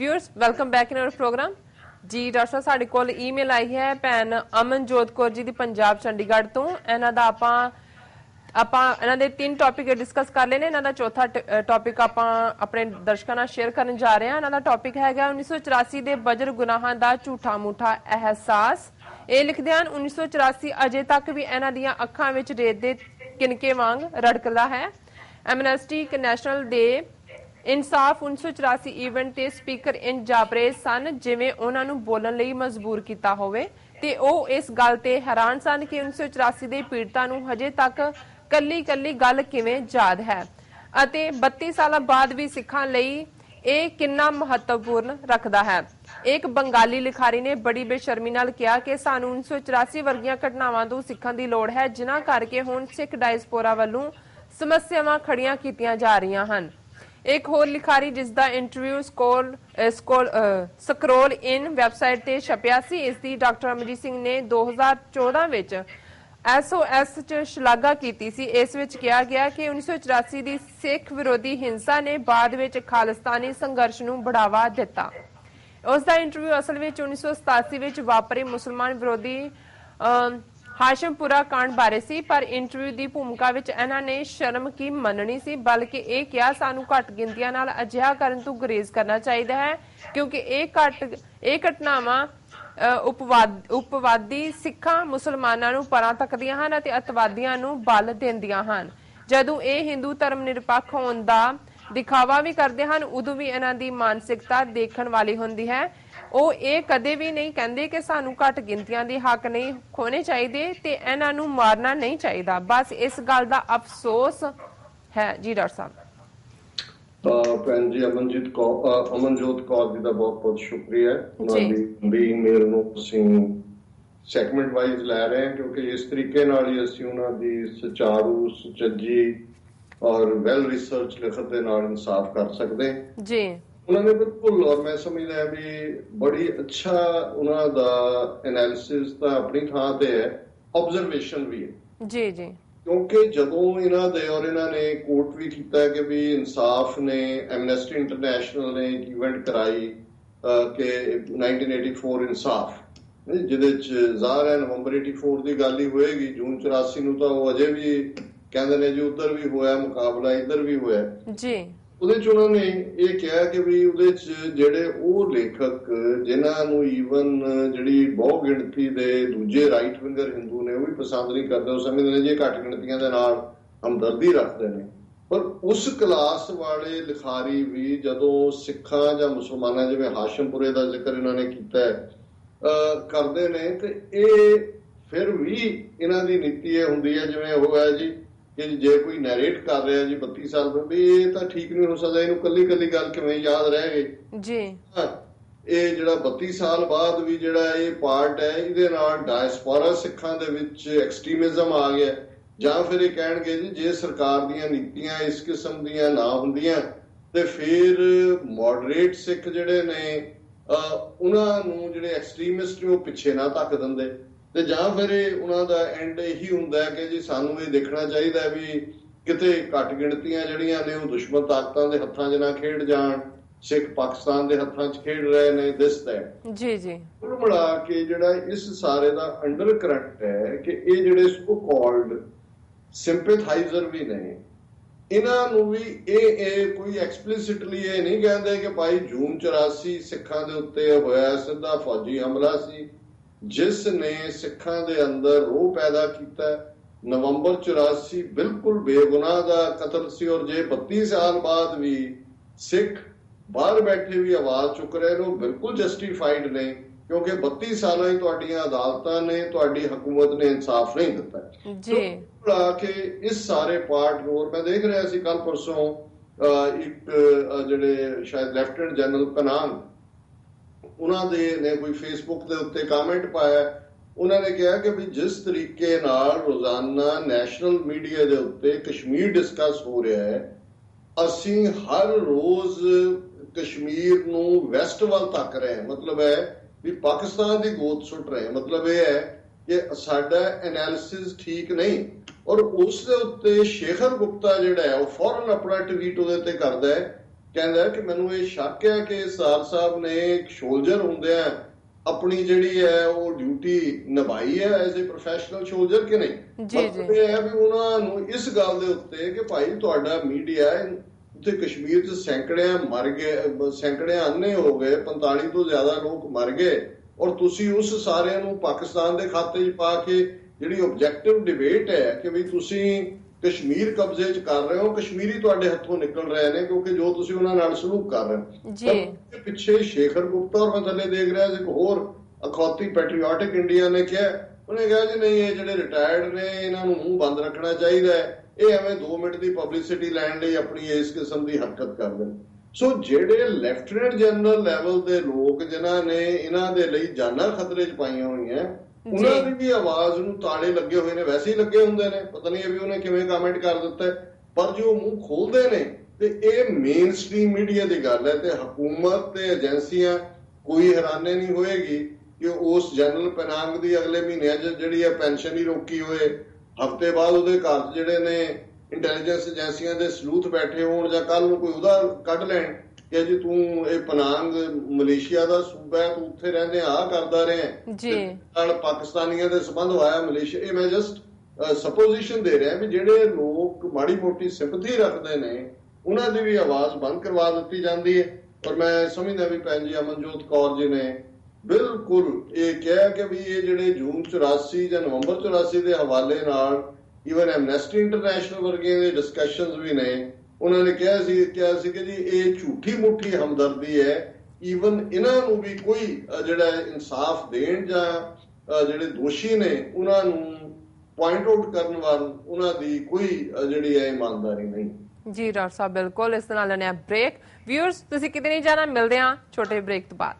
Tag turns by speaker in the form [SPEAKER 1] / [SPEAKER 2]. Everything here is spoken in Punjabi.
[SPEAKER 1] Viewers welcome back in our program ਜੀ, ਡਾਕਟਰ ਸਾਹਿਬ, ਸਾਡੇ ਕੋਲ ਈਮੇਲ ਆਈ ਹੈ ਭੈਣ ਅਮਨਜੋਤ ਕੌਰ ਜੀ ਦੀ ਪੰਜਾਬ ਚੰਡੀਗੜ੍ਹ ਤੋਂ। ਇਹਨਾਂ ਦਾ ਆਪਾਂ ਆਪਾਂ ਇਹਨਾਂ ਦੇ ਤਿੰਨ ਟੌਪਿਕ ਡਿਸਕਸ ਕਰ ਲਏ ਇਹਨਾਂ ਦਾ ਚੌਥਾ ਟੌਪਿਕ ਆਪਾਂ ਆਪਣੇ ਦਰਸ਼ਕਾਂ ਨਾਲ ਸ਼ੇਅਰ ਕਰਨ ਜਾ ਰਹੇ ਹਾਂ। ਇਹਨਾਂ ਦਾ ਟੌਪਿਕ ਹੈਗਾ 1984 ਦੇ ਬਜਰ ਗੁਨਾਹਾਂ ਦਾ ਝੂਠਾ ਮੂਠਾ ਅਹਿਸਾਸ। ਇਹ ਲਿਖਦੇ ਹਨ 1984 ਅਜੇ ਤੱਕ ਵੀ ਇਹਨਾਂ ਦੀਆਂ ਅੱਖਾਂ ਵਿੱਚ ਰੇਤ ਦੇ ਕਿਨਕੇ ਵਾਂਗ ਰੜਕਦਾ ਹੈ। ਐਮਨੈਸਟੀ ਇੰਟਰਨੈਸ਼ਨਲ ਦੇ ਇਨਸਾਫ 1984 ਇਵੈਂਟ ਤੇ ਸਪੀਕਰ ਇਨ ਜਾਬਰੇ ਸਨ, ਜਿਵੇਂ ਉਹਨਾਂ ਨੂੰ ਬੋਲਣ ਲਈ ਮਜਬੂਰ ਕੀਤਾ ਹੋਵੇ। ਤੇ ਉਹ ਇਸ ਗੱਲ ਤੇ ਹੈਰਾਨ ਸਨ ਕਿ 1984 ਦੇ ਪੀੜਤਾਂ ਨੂੰ ਹਜੇ ਤੱਕ ਕੱਲੀ ਕੱਲੀ ਗੱਲ ਕਿਵੇਂ ਯਾਦ ਹੈ। ਅਤੇ 32 ਸਾਲਾਂ ਬਾਅਦ ਵੀ ਸਿੱਖਾਂ ਲਈ ਇਹ ਕਿੰਨਾ ਮਹੱਤਵਪੂਰਨ ਰੱਖਦਾ ਹੈ। ਇੱਕ ਬੰਗਾਲੀ ਲਿਖਾਰੀ ਨੇ ਬੜੀ ਬੇਸ਼ਰਮੀ ਨਾਲ ਕਿਹਾ ਕਿ ਸਾਨੂੰ 1984 ਵਰਗੀਆਂ ਘਟਨਾਵਾਂ ਤੋਂ ਸਿੱਖਣ ਦੀ ਲੋੜ ਹੈ, ਜਿਨ੍ਹਾਂ ਕਰਕੇ ਹੁਣ ਸਿੱਖ ਡਾਇਸਪੋਰਾ ਵੱਲੋਂ ਸਮੱਸਿਆਵਾਂ ਖੜੀਆਂ ਕੀਤੀਆਂ ਜਾ ਰਹੀਆਂ ਹਨ। ਇੱਕ ਹੋਰ ਲਿਖਾਰੀ ਜਿਸ ਦਾ interview scroll scroll in website ਤੇ ਛਪਿਆ ਸੀ ਇਸ ਦੀ ਡਾਕਟਰ ਅਮਜੀਤ ਸਿੰਘ ਨੇ 2014 ਵਿੱਚ ਐਸਓਐਸ ਚ ਸ਼ਲਾਘਾ ਕੀਤੀ ਸੀ। ਇਸ ਵਿੱਚ ਕਿਹਾ ਗਿਆ ਕਿ 1984 ਦੀ ਸਿੱਖ ਵਿਰੋਧੀ ਹਿੰਸਾ ਨੇ ਬਾਅਦ ਵਿੱਚ ਖਾਲਿਸਤਾਨੀ ਸੰਘਰਸ਼ ਨੂੰ ਬੜਾਵਾ ਦਿੱਤਾ। ਉਸ ਦਾ ਇੰਟਰਵਿਊ ਅਸਲ ਵਿੱਚ 1987 ਵਿੱਚ ਵਾਪਰੇ ਮੁਸਲਮਾਨ ਵਿਰੋਧੀ ਹਾਸ਼ਮਪੁਰਾ ਕਾਂਡ ਬਾਰੇ ਸੀ, ਪਰ ਇੰਟਰਵਿਊ ਦੀ ਭੂਮਿਕਾ ਵਿੱਚ ਇਹਨਾਂ ਨੇ ਸ਼ਰਮ ਕੀ ਮੰਨਣੀ ਸੀ, ਬਲਕਿ ਇਹ ਕਿਹਾ ਸਾਨੂੰ ਘੱਟ ਗਿਣਤੀਆਂ ਨਾਲ ਅਜਿਹਾ ਕਰਨ ਤੋਂ ਗੁਰੇਜ਼ ਕਰਨਾ ਚਾਹੀਦਾ ਹੈ, ਕਿਉਂਕਿ ਇਹ ਘੱਟ, ਇਹ ਘਟਨਾਵਾਂ ਉਪਵਾਦ, ਉਪਵਾਦੀ ਸਿੱਖਾਂ ਮੁਸਲਮਾਨਾਂ ਨੂੰ ਪਰਾਂ ਤੱਕਦੀਆਂ ਹਨ ਅਤੇ ਅਤਵਾਦੀਆਂ ਨੂੰ ਬਲ ਦਿੰਦੀਆਂ ਹਨ। ਜਦੋਂ ਇਹ ਹਿੰਦੂ ਧਰਮ ਨਿਰਪੱਖ ਹੋਣ ਦਾ ਦਿਖਾਵਾ ਵੀ ਕਰਦੇ ਹਨ ਉਦੋਂ ਵੀ ਇਹਨਾਂ ਦੀ ਮਾਨਸਿਕਤਾ ਦੇਖਣ ਵਾਲੀ ਹੁੰਦੀ ਹੈ। ਉਹ ਇਹ ਕਦੇ ਵੀ ਨਹੀਂ ਕਹਿੰਦੇ ਕਿ ਸਾਨੂੰ ਘੱਟ ਗਿਣਤੀਆਂ ਦੇ ਹੱਕ ਨਹੀਂ ਖੋਣੇ ਚਾਹੀਦੇ ਤੇ ਇਹਨਾਂ ਨੂੰ ਮਾਰਨਾ ਨਹੀਂ ਚਾਹੀਦਾ। ਬਸ ਇਸ ਗੱਲ ਦਾ ਅਫਸੋਸ ਹੈ ਜੀ ਡਾਕਟਰ ਸਾਹਿਬ।
[SPEAKER 2] ਭੈਣ ਜੀ ਅਮਨਜੀਤ ਕੌਰ ਅਮਨਜੋਤ ਕੌਰ ਜੀ ਦਾ ਬਹੁਤ ਬਹੁਤ ਸ਼ੁਕਰੀਆ। ਉਹਨਾਂ ਦੀ ਵੀ ਮੇਲ ਨੂੰ ਤੁਸੀਂ ਸੈਗਮੈਂਟ ਵਾਈਜ਼ ਲੈ ਰਹੇ ਹਾਂ ਕਿਉਂਕਿ ਇਸ ਤਰੀਕੇ ਨਾਲ ਹੀ ਅਸੀਂ ਉਹਨਾਂ ਦੀ ਸੁਚਾਰੂ ਸੁਚੱਜੀ ਔਰ ਵੈਲ ਰਿਸਰਚ ਲਿਖਤ ਦੇ ਨਾਲ ਇਨਸਾਫ ਕਰ ਸਕਦੇ।
[SPEAKER 1] ਜੀ।
[SPEAKER 2] ਉਹਨਾਂ ਨੇ ਬਿਲਕੁਲ ਔਰ ਮੈਂ ਸਮਝਦਾ ਵੀ ਬੜੀ ਅੱਛਾ ਉਹਨਾਂ ਦਾ ਐਨਾਲਿਸਿਸ ਤਾਂ ਆਪਣੀ ਥਾਂ ਤੇ ਹੈ ਆਬਜ਼ਰਵੇਸ਼ਨ ਵੀ ਹੈ।
[SPEAKER 1] ਜੀ ਜੀ।
[SPEAKER 2] ਕਿਉਂਕਿ ਜਦੋਂ ਇਹਨਾਂ ਦੇ ਔਰ ਇਹਨਾਂ ਨੇ ਕੋਰਟ ਵੀ ਕੀਤਾ ਕਿ ਵੀ ਇਨਸਾਫ ਨੇ ਐਮਨੈਸਟੀ ਇੰਟਰਨੈਸ਼ਨਲ ਨੇ ਇਵੈਂਟ ਕਰਾਈ ਕਿ 1984 ਇਨਸਾਫ। ਜਿਹਦੇ ਚ ਜ਼ਾਹਰ ਹੈ ਨਵੰਬਰ 84 ਦੀ ਗੱਲ ਹੀ ਹੋਏਗੀ ਜੂਨ 84 ਨੂੰ ਤਾਂ ਉਹ ਅਜੇ ਵੀ ਕਹਿੰਦੇ ਨੇ ਜੀ ਉਧਰ ਵੀ ਹੋਇਆ ਮੁਕਾਬਲਾ ਇੱਧਰ ਵੀ ਹੋਇਆ।
[SPEAKER 1] ਜੀ।
[SPEAKER 2] ਉਹਦੇ ਚ ਉਹਨਾਂ ਨੇ ਇਹ ਕਿਹਾ ਕਿ ਵੀ ਉਹਦੇ ਚ ਜਿਹੜੇ ਉਹ ਲੇਖਕ ਜਿਨ੍ਹਾਂ ਨੂੰ ਈਵਨ ਜਿਹੜੀ ਬਹੁ ਗਿਣਤੀ ਦੇ ਦੂਜੇ ਰਾਈਟ ਵਿੰਗਰ ਹਿੰਦੂ ਨੇ ਉਹ ਵੀ ਪਸੰਦ ਨਹੀਂ ਕਰਦੇ ਉਹ ਸਮਝਦੇ ਨੇ ਜੇ ਘੱਟ ਗਿਣਤੀਆਂ ਦੇ ਨਾਲ ਹਮਦਰਦੀ ਰੱਖਦੇ ਨੇ। ਪਰ ਉਸ ਕਲਾਸ ਵਾਲੇ ਲਿਖਾਰੀ ਵੀ ਜਦੋਂ ਸਿੱਖਾਂ ਜਾਂ ਮੁਸਲਮਾਨਾਂ ਜਿਵੇਂ ਹਾਸ਼ਮਪੁਰੇ ਦਾ ਜ਼ਿਕਰ ਇਹਨਾਂ ਨੇ ਕੀਤਾ ਕਰਦੇ ਨੇ ਤੇ ਇਹ ਫਿਰ ਵੀ ਇਹਨਾਂ ਦੀ ਨੀਤੀ ਇਹ ਹੁੰਦੀ ਹੈ ਜਿਵੇਂ ਉਹ ਹੈ ਜੀ ਕਿ ਜੇ ਕੋਈ ਨੈਰੇਟ ਕਰ ਰਿਹਾ ਜੀ 32 ਸਾਲ ਤੋਂ ਵੀ ਇਹ ਤਾਂ ਠੀਕ ਨਹੀਂ ਹੋ ਸਕਦਾ ਇਹਨੂੰ ਕੱਲੀ ਕੱਲੀ ਗੱਲ ਕਿਵੇਂ ਯਾਦ ਰਹਿ ਗਈ
[SPEAKER 1] ਜੀ
[SPEAKER 2] ਇਹ ਜਿਹੜਾ 32 ਸਾਲ ਬਾਅਦ ਵੀ ਜਿਹੜਾ ਇਹ ਪਾਰਟ ਹੈ ਇਹਦੇ ਨਾਲ ਡਾਇਸਪੋਰਾ ਸਿੱਖਾਂ ਦੇ ਵਿੱਚ ਐਕਸਟ੍ਰੀਮਿਜ਼ਮ ਆ ਗਿਆ। ਜਾਂ ਫਿਰ ਇਹ ਕਹਿਣਗੇ ਜੀ ਜੇ ਸਰਕਾਰ ਦੀਆਂ ਨੀਤੀਆਂ ਇਸ ਕਿਸਮ ਦੀਆਂ ਨਾ ਹੁੰਦੀਆਂ ਤੇ ਫਿਰ ਮੋਡਰੇਟ ਸਿੱਖ ਜਿਹੜੇ ਨੇ ਉਹਨਾਂ ਨੂੰ ਜਿਹੜੇ ਐਕਸਟ੍ਰੀਮਿਸਟ ਨੇ ਉਹ ਪਿੱਛੇ ਨਾ ਧੱਕ ਦਿੰਦੇ। ਤੇ ਜਾਂ ਫਿਰ ਉਹਨਾਂ ਦਾ ਐਂਡ ਇਹੀ ਹੁੰਦਾ ਕਿ ਜੀ ਸਾਨੂੰ ਇਹ ਦੇਖਣਾ ਚਾਹੀਦਾ ਵੀ ਕਿਤੇ ਘੱਟ ਗਿਣਤੀਆਂ ਜਿਹੜੀਆਂ ਨੇ ਉਹ ਦੁਸ਼ਮਣ ਤਾਕਤਾਂ ਦੇ ਹੱਥਾਂ 'ਚ ਨਾ ਖੇਡ ਜਾਣ ਸਿੱਖ ਪਾਕਿਸਤਾਨ ਦੇ ਹੱਥਾਂ 'ਚ ਖੇਡ ਰਹੇ ਨੇ ਦਿਸ ਦੈਟ
[SPEAKER 1] ਜੀ ਜੀ।
[SPEAKER 2] ਕੁੱਲ ਮਿਲਾ ਕੇ ਜਿਹੜਾ ਇਸ ਸਾਰੇ ਦਾ ਅੰਡਰ ਕਰੰਟ ਹੈ ਕਿ ਇਹ ਜਿਹੜੇ ਸੋ ਕਾਲਡ ਸਿੰਪੈਥਾਈਜ਼ਰ ਵੀ ਨੇ ਇਹਨਾਂ ਨੂੰ ਵੀ ਇਹ ਇਹ ਕੋਈ ਐਕਸਪਲਿਸਿਟਲੀ ਇਹ ਨਹੀਂ ਕਹਿੰਦੇ ਕਿ ਭਾਈ ਜੂਨ 84 ਸਿੱਖਾਂ ਦੇ ਉੱਤੇ ਹੋਇਆ ਸਿੱਧਾ ਫੌਜੀ ਹਮਲਾ ਸੀ ਜਿਸ ਨੇ ਸਿੱਖਾਂ ਦੇ ਅੰਦਰ ਰੋਹ ਪੈਦਾ ਕੀਤਾ ਨਵੰਬਰ 84 ਬਿਲਕੁਲ ਬੇਗੁਨਾਹ ਦਾ ਕਤਲ ਸੀ ਔਰ ਜੇ 32 ਸਾਲ ਬਾਅਦ ਵੀ ਸਿੱਖ ਬਾਹਰ ਬੈਠੇ ਵੀ ਆਵਾਜ਼ ਚੁੱਕ ਰਹੇ ਨੇ ਉਹ ਬਿਲਕੁਲ ਜਸਟੀਫਾਈਡ ਨੇ ਕਿਉਂਕਿ 32 ਸਾਲਾਂ ਹੀ ਤੁਹਾਡੀਆਂ ਅਦਾਲਤਾਂ ਨੇ ਤੁਹਾਡੀ ਹਕੂਮਤ ਨੇ ਇਨਸਾਫ ਨਹੀਂ ਦਿੱਤਾ।
[SPEAKER 1] ਜੀ।
[SPEAKER 2] ਬੜਾ ਕਿ ਇਸ ਸਾਰੇ ਪਾਰਟ ਨੂੰ ਮੈਂ ਦੇਖ ਰਿਹਾ ਸੀ ਕੱਲ ਪਰਸੋਂ ਇੱਕ ਜਿਹੜੇ ਸ਼ਾਇਦ ਲੈਫਟੀਨੈਂਟ ਜਨਰਲ ਕਨਾਨ ਉਹਨਾਂ ਦੇ ਨੇ ਕੋਈ ਫੇਸਬੁੱਕ ਦੇ ਉੱਤੇ ਕਮੈਂਟ ਪਾਇਆ। ਉਹਨਾਂ ਨੇ ਕਿਹਾ ਕਿ ਵੀ ਜਿਸ ਤਰੀਕੇ ਨਾਲ ਰੋਜ਼ਾਨਾ ਨੈਸ਼ਨਲ ਮੀਡੀਆ ਦੇ ਉੱਤੇ ਕਸ਼ਮੀਰ ਡਿਸਕਸ ਹੋ ਰਿਹਾ ਹੈ, ਅਸੀਂ ਹਰ ਰੋਜ਼ ਕਸ਼ਮੀਰ ਨੂੰ ਵੈਸਟ ਵੱਲ ਤੱਕ ਰਹੇ ਹਾਂ। ਮਤਲਬ ਹੈ ਵੀ ਪਾਕਿਸਤਾਨ ਦੀ ਗੋਦ ਸੁੱਟ ਰਹੇ ਮਤਲਬ ਇਹ ਹੈ ਕਿ ਸਾਡਾ ਐਨਾਲਿਸਿਸ ਠੀਕ ਨਹੀਂ। ਔਰ ਉਸ ਦੇ ਉੱਤੇ ਸ਼ੇਖਰ ਗੁਪਤਾ ਜਿਹੜਾ ਹੈ, ਉਹ ਫੌਰਨ ਆਪਣਾ ਟਵੀਟ ਉਹਦੇ ਤੇ ਕਰਦਾ ਹੈ ਕਹਿੰਦਾ ਕਿ ਮੈਨੂੰ ਇਹ ਸ਼ੱਕ ਹੈ ਕਿ ਸਰ ਸਾਹਿਬ ਨੇ ਇੱਕ ਸ਼ੋਲਜਰ ਹੁੰਦਿਆਂ ਆਪਣੀ ਜਿਹੜੀ ਹੈ ਉਹ ਡਿਊਟੀ ਨਿਭਾਈ ਹੈ ਐਜ਼ ਅ ਪ੍ਰੋਫੈਸ਼ਨਲ ਸ਼ੋਲਜਰ ਕਿ ਨਹੀਂ?
[SPEAKER 1] ਜੀ,
[SPEAKER 2] ਮਤਲਬ ਇਹ ਹੈ ਵੀ ਉਹਨਾਂ ਨੂੰ ਇਸ ਗੱਲ ਦੇ ਉੱਤੇ ਕਿ ਭਾਈ ਤੁਹਾਡਾ ਮੀਡੀਆ ਉੱਥੇ ਕਸ਼ਮੀਰ 'ਚ ਸੈਂਕੜਿਆਂ ਮਰ ਗਏ ਸੈਂਕੜਿਆਂ ਅੰਨੇ ਹੋ ਗਏ 45 ਤੋਂ ਜ਼ਿਆਦਾ ਲੋਕ ਮਰ ਗਏ ਔਰ ਤੁਸੀਂ ਉਸ ਸਾਰਿਆਂ ਨੂੰ ਪਾਕਿਸਤਾਨ ਦੇ ਖਾਤੇ 'ਚ ਪਾ ਕੇ ਜਿਹੜੀ ਆਬਜੈਕਟਿਵ ਡਿਬੇਟ ਹੈ ਕਿ ਵੀ ਤੁਸੀਂ ਕਸ਼ਮੀਰ ਕਬਜ਼ੇ 'ਚ ਕਰ ਰਹੇ ਹੋ ਕਸ਼ਮੀਰੀ ਤੁਹਾਡੇ ਹੱਥੋਂ ਨਿਕਲ ਰਹੇ ਨੇ ਕਿਉਂਕਿ ਜੋ ਤੁਸੀਂ ਉਹਨਾਂ ਨਾਲ ਸਲੂਕ ਕਰ ਰਹੇ ਹੋ।
[SPEAKER 1] ਜੀ।
[SPEAKER 2] ਪਿੱਛੇ ਸ਼ੇਖਰ ਗੁਪਤਾ ਔਰ ਮੈਂ ਥੱਲੇ ਦੇਖ ਰਿਹਾ ਸੀ ਇੱਕ ਹੋਰ ਅਖੌਤੀ ਪੈਟਰੀਓਟਿਕ ਇੰਡੀਆ ਨੇ ਕਿਹਾ ਉਹਨੇ ਕਿਹਾ ਜੀ ਨਹੀਂ ਇਹ ਜਿਹੜੇ ਰਿਟਾਇਰਡ ਨੇ ਇਹਨਾਂ ਨੂੰ ਮੂੰਹ ਬੰਦ ਰੱਖਣਾ ਚਾਹੀਦਾ ਹੈ। ਇਹ ਐਵੇਂ 2 ਮਿੰਟ ਦੀ ਪਬਲਿਸਿਟੀ ਲੈਣ ਲਈ ਆਪਣੀ ਇਸ ਕਿਸਮ ਦੀ ਹਰਕਤ ਕਰਦੇ ਨੇ। ਸੋ ਜਿਹੜੇ ਲੈਫਟੀਨੈਂਟ ਜਨਰਲ ਲੈਵਲ ਦੇ ਲੋਕ ਜਿਨ੍ਹਾਂ ਨੇ ਇਹਨਾਂ ਦੇ ਲਈ ਜਾਨਾਂ ਖਤਰੇ 'ਚ ਪਾਈਆਂ ਹੋਈਆਂ ਉਹਨਾਂ ਦੀ ਵੀ ਆਵਾਜ਼ ਨੂੰ ਤਾਲੇ ਲੱਗੇ ਹੋਏ ਨੇ, ਵੈਸੇ ਹੀ ਲੱਗੇ ਹੁੰਦੇ ਨੇ ਪਤਾ ਨਹੀਂ ਇਹ ਵੀ ਉਹਨੇ ਕਿਵੇਂ ਕਮੈਂਟ ਕਰ ਦਿੱਤਾ ਹੈ। ਪਰ ਜੋ ਮੂੰਹ ਖੋਲਦੇ ਨੇ, ਤੇ ਇਹ ਮੇਨ ਸਟ੍ਰੀਮ ਮੀਡੀਆ ਦੀ ਗੱਲ ਹੈ ਤੇ ਹਕੂਮਤ ਤੇ ਏਜੰਸੀਆਂ ਕੋਈ ਹੈਰਾਨੀ ਨਹੀਂ ਹੋਏਗੀ ਕਿ ਉਸ ਜਨਰਲ ਪੈਨਾਂਗ ਦੀ ਅਗਲੇ ਮਹੀਨਿਆਂ 'ਚ ਜਿਹੜੀ ਹੈ ਪੈਨਸ਼ਨ ਹੀ ਰੋਕੀ ਹੋਏ, ਹਫ਼ਤੇ ਬਾਅਦ ਉਹਦੇ ਘਰ 'ਚ ਜਿਹੜੇ ਨੇ ਇੰਟੈਲੀਜੈਂਸ ਏਜੰਸੀਆਂ ਦੇ ਸਲੂਥ ਬੈਠੇ ਹੋਣ ਜਾਂ ਕੱਲ ਨੂੰ ਕੋਈ ਉਹਦਾ ਕੱਢ ਲੈਣ ਕਿ ਜੀ ਤੂੰ ਇਹ ਪਨਾਂਗ ਮਲੇਸ਼ੀਆ ਦਾ ਸੂਬਾ ਹੈ ਤੂੰ ਉੱਥੇ ਰਹਿੰਦੇ ਆ ਕਰਦਾ ਰਿਹਾ
[SPEAKER 1] ਜੀ।
[SPEAKER 2] ਨਾਲ ਪਾਕਿਸਤਾਨੀਆਂ ਦੇ ਸੰਬੰਧ ਹੋਇਆ ਮਲੇਸ਼ੀਆ। ਇਹ ਮੈਂ ਜਸਟ ਸਪੋਜੀਸ਼ਨ ਦੇ ਰਿਹਾ ਵੀ ਜਿਹੜੇ ਲੋਕ ਮਾੜੀ ਮੋਟੀ ਸਿੰਪਥੀ ਰੱਖਦੇ ਨੇ ਉਹਨਾਂ ਦੀ ਵੀ ਆਵਾਜ਼ ਬੰਦ ਕਰਵਾ ਦਿੱਤੀ ਜਾਂਦੀ ਹੈ। ਔਰ ਮੈਂ ਸਮਝਦਾ ਵੀ ਭੈਣ ਜੀ ਅਮਨਜੋਤ ਕੌਰ ਜੀ ਨੇ ਬਿਲਕੁਲ ਇਹ ਕਿਹਾ ਕਿ ਵੀ ਇਹ ਜਿਹੜੇ ਜੂਨ 84 ਜਾਂ ਨਵੰਬਰ 84 ਦੇ ਹਵਾਲੇ ਨਾਲ ਈਵਨ ਐਮਨੈਸਟੀ ਇੰਟਰਨੈਸ਼ਨਲ ਵਰਗੇ ਦੇ ਡਿਸਕਸ਼ਨਸ ਵੀ ਨੇ ਉਹਨਾਂ ਨੇ ਕਿਹਾ ਸੀ ਕਿਹਾ ਸੀ ਕਿ ਜੀ ਇਹ ਝੂਠੀ ਮੁੱਠੀ ਹਮਦਰਦੀ ਹੈ। ਈਵਨ ਇਹਨਾਂ ਨੂੰ ਵੀ ਕੋਈ ਜਿਹੜਾ ਇਨਸਾਫ ਦੇਣ ਜਾਂ ਜਿਹੜੇ ਦੋਸ਼ੀ ਨੇ, ਉਹਨਾਂ ਨੂੰ ਪੁਆਇੰਟ ਆਊਟ ਕਰਨ ਵਾਲ ਉਹਨਾਂ ਦੀ ਕੋਈ ਜਿਹੜੀ ਹੈ, ਇਮਾਨਦਾਰੀ ਨਹੀਂ।
[SPEAKER 1] ਜੀ, ਡਾਕਟਰ ਸਾਹਿਬ, ਬਿਲਕੁਲ ਇਸ ਨਾਲ ਲੈਣੇ ਬ੍ਰੇਕ ਵਿਊਅਰਸ ਤੁਸੀਂ ਕਿਤੇ ਨਹੀਂ ਜਾਣਾ, ਮਿਲਦੇ ਆ ਛੋਟੇ ਬ੍ਰੇਕ ਤੋਂ ਬਾਅਦ।